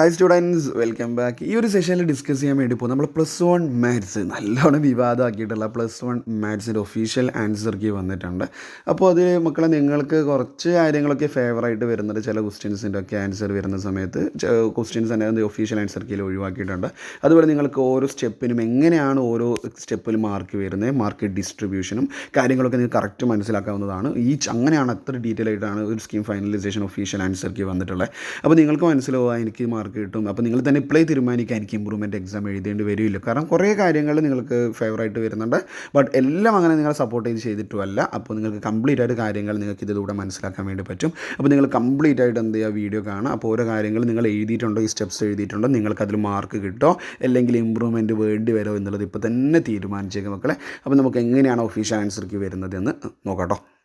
Hi students welcome back ഈ ഒരു സെഷനിൽ ഡിസ്കസ് ചെയ്യാൻ വേണ്ടി പോകും നമ്മൾ പ്ലസ് വൺ മാത്സ് നല്ലോണം വിവാദമാക്കിയിട്ടുള്ള പ്ലസ് വൺ മാത്സിന്റെ ഒഫീഷ്യൽ ആൻസർ കീ വന്നിട്ടുണ്ട്. അപ്പോൾ അത് മക്കളെ നിങ്ങൾക്ക് കുറച്ച് കാര്യങ്ങളൊക്കെ ഫേവറായിട്ട് വരുന്നുണ്ട് ചില ക്വസ്റ്റ്യൻസിന്റെ ഒക്കെ ആൻസർ വരുന്ന സമയത്ത് ക്വസ്റ്റ്യൻസ് തന്നെ ഒഫീഷ്യൽ ആൻസർ കീയിൽ ഒഴിവാക്കിയിട്ടുണ്ട്. അതുപോലെ നിങ്ങൾക്ക് ഓരോ സ്റ്റെപ്പിനും എങ്ങനെയാണ് ഓരോ സ്റ്റെപ്പിൽ മാർക്ക് വരുന്നത് മാർക്ക് ഡിസ്ട്രിബ്യൂഷനും കാര്യങ്ങളൊക്കെ നിങ്ങൾക്ക് കറക്റ്റ് മനസ്സിലാക്കാവുന്നതാണ്. ഈ അങ്ങനെയാണ് അത്ര ഡീറ്റെയിൽ ആയിട്ടാണ് ഒരു scheme finalisation official answer key വന്നിട്ടുള്ളത്. അപ്പോൾ നിങ്ങൾക്ക് മനസ്സിലാവുക എനിക്ക് മാർക്ക് കിട്ടും. അപ്പോൾ നിങ്ങൾ തന്നെ ഇപ്പോഴേ തീരുമാനിക്കുക എനിക്ക് ഇമ്പ്രൂവ്മെന്റ് എക്സാം എഴുതേണ്ടി വരില്ല കാരണം കുറേ കാര്യങ്ങൾ നിങ്ങൾക്ക് ഫേവറായിട്ട് വരുന്നുണ്ട്. ബട്ട് എല്ലാം അങ്ങനെ നിങ്ങൾ സപ്പോർട്ട് ചെയ്ത് ചെയ്തിട്ടുമല്ല. അപ്പോൾ നിങ്ങൾക്ക് കംപ്ലീറ്റ് ആയിട്ട് കാര്യങ്ങൾ നിങ്ങൾക്ക് ഇതിലൂടെ മനസ്സിലാക്കാൻ വേണ്ടി പറ്റും. അപ്പോൾ നിങ്ങൾ കംപ്ലീറ്റ് ആയിട്ട് എന്ത് ചെയ്യുക? വീഡിയോ കാണുക. അപ്പോൾ ഓരോ കാര്യങ്ങൾ നിങ്ങൾ എഴുതിയിട്ടുണ്ടോ? ഈ സ്റ്റെപ്സ് എഴുതിയിട്ടുണ്ടോ? നിങ്ങൾക്ക് അതിൽ മാർക്ക് കിട്ടോ? അല്ലെങ്കിൽ ഇമ്പ്രൂവ്മെന്റ് വേണ്ടി വരുമോ? എന്നുള്ളത് ഇപ്പോൾ തന്നെ തീരുമാനിച്ചേക്കും മക്കളെ. അപ്പോൾ നമുക്ക് എങ്ങനെയാണ് ഒഫീഷ്യൽ ആൻസർക്ക് വരുന്നത് എന്ന് നോക്കാം